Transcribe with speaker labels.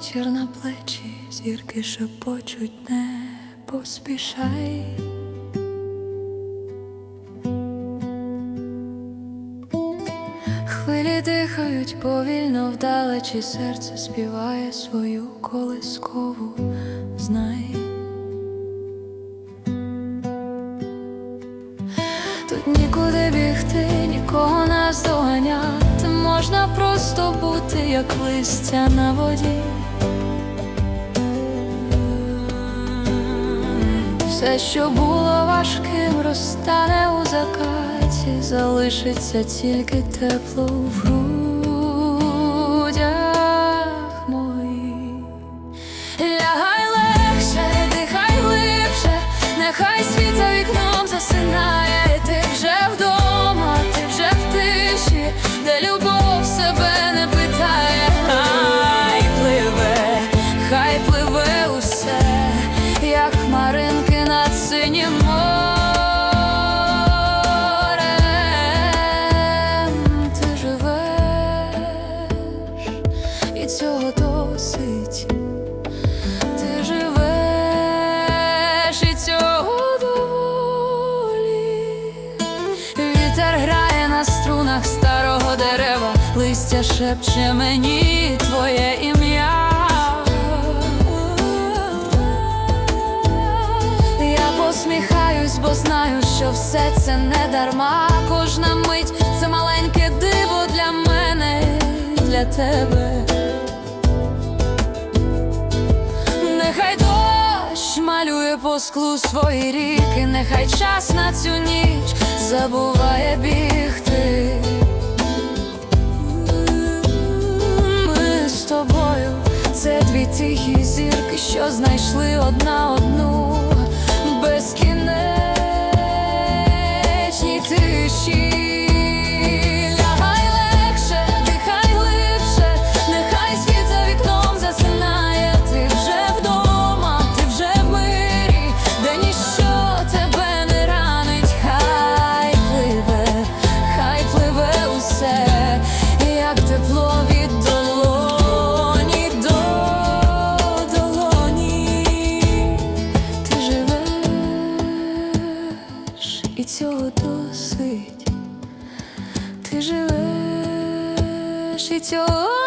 Speaker 1: вечір на плечі, зірки шепочуть, не поспішай. Хвилі дихають повільно вдалечі, серце співає свою колискову, знай. Тут нікуди бігти, нікого нас можна просто бути, як листя на воді. Все, що було важким, розтане у закаті, залишиться тільки тепло в грудях моїх. Лягай легше, дихай глибше, нехай досить. Ти живеш і цього доволі. Вітер грає на струнах старого дерева, листя шепче мені твоє ім'я. Я посміхаюсь, бо знаю, що все це не дарма. Кожна мить це маленьке диво для мене, для тебе. Малює по склу свої ріки, нехай час на цю ніч забуває бігти. Ми з тобою це дві тихі зірки, що знайшли одна одну безкінечній тиші. Цього досить. Ти живеш, і цього